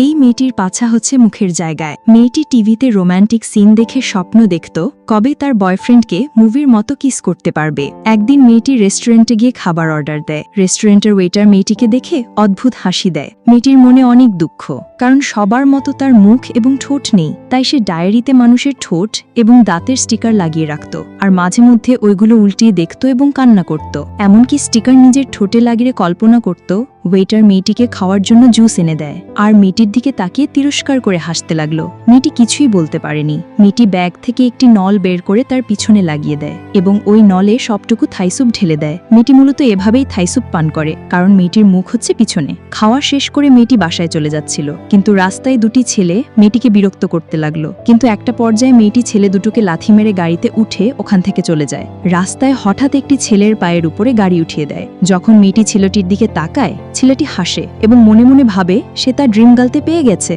এই মেয়েটির পাছা হচ্ছে মুখের জায়গায়। মেয়েটি টিভিতে রোম্যান্টিক সিন দেখে স্বপ্ন দেখত, কবে তার বয়ফ্রেন্ডকে মুভির মতো কিস করতে পারবে। একদিন মেয়েটি রেস্টুরেন্টে গিয়ে খাবার অর্ডার দেয়। রেস্টুরেন্টের ওয়েটার মেয়েটিকে দেখে অদ্ভুত হাসি দেয়। মেয়েটির মনে অনেক দুঃখ, কারণ সবার মতো তার মুখ এবং ঠোঁট নেই, তাই সে ডায়েরিতে মানুষের ঠোঁট এবং দাঁতের স্টিকার লাগিয়ে রাখত আর মাঝে মধ্যে ওইগুলো উল্টিয়ে দেখত এবং কান্না করত। এমনকি স্টিকার নিজের ঠোঁটে লাগিয়ে কল্পনা করত, ওয়েটার মেয়েটিকে খাওয়ার জন্য জুস এনে দেয়। আর মেয়েটির দিকে তাকিয়ে তিরস্কার করে হাসতে লাগল। মেয়েটি কিছুই বলতে পারেনি। মেয়েটি ব্যাগ থেকে একটি নল বের করে তার পিছনে লাগিয়ে দেয় এবং ওই নলে সবটুকু থাইসুপ ঢেলে দেয়। মেয়েটি মূলত এভাবেই থাইসুপ পান করে, কারণ মেয়েটির মুখ হচ্ছে পিছনে। খাওয়া শেষ করে মেয়েটি বাসায় চলে যাচ্ছিল, কিন্তু রাস্তায় দুটি ছেলে মেয়েটিকে বিরক্ত করতে লাগল। কিন্তু একটা পর্যায়ে মেয়েটি ছেলে দুটোকে লাথি মেরে গাড়িতে উঠে ওখান থেকে চলে যায়। রাস্তায় হঠাৎ একটি ছেলের পায়ের উপরে গাড়ি উঠিয়ে দেয়। যখন মেয়েটি ছেলেটির দিকে তাকায়, ছেলেটি হাসে এবং মনে মনে ভাবে, সে তার ড্রিম গার্লতে পেয়ে গেছে।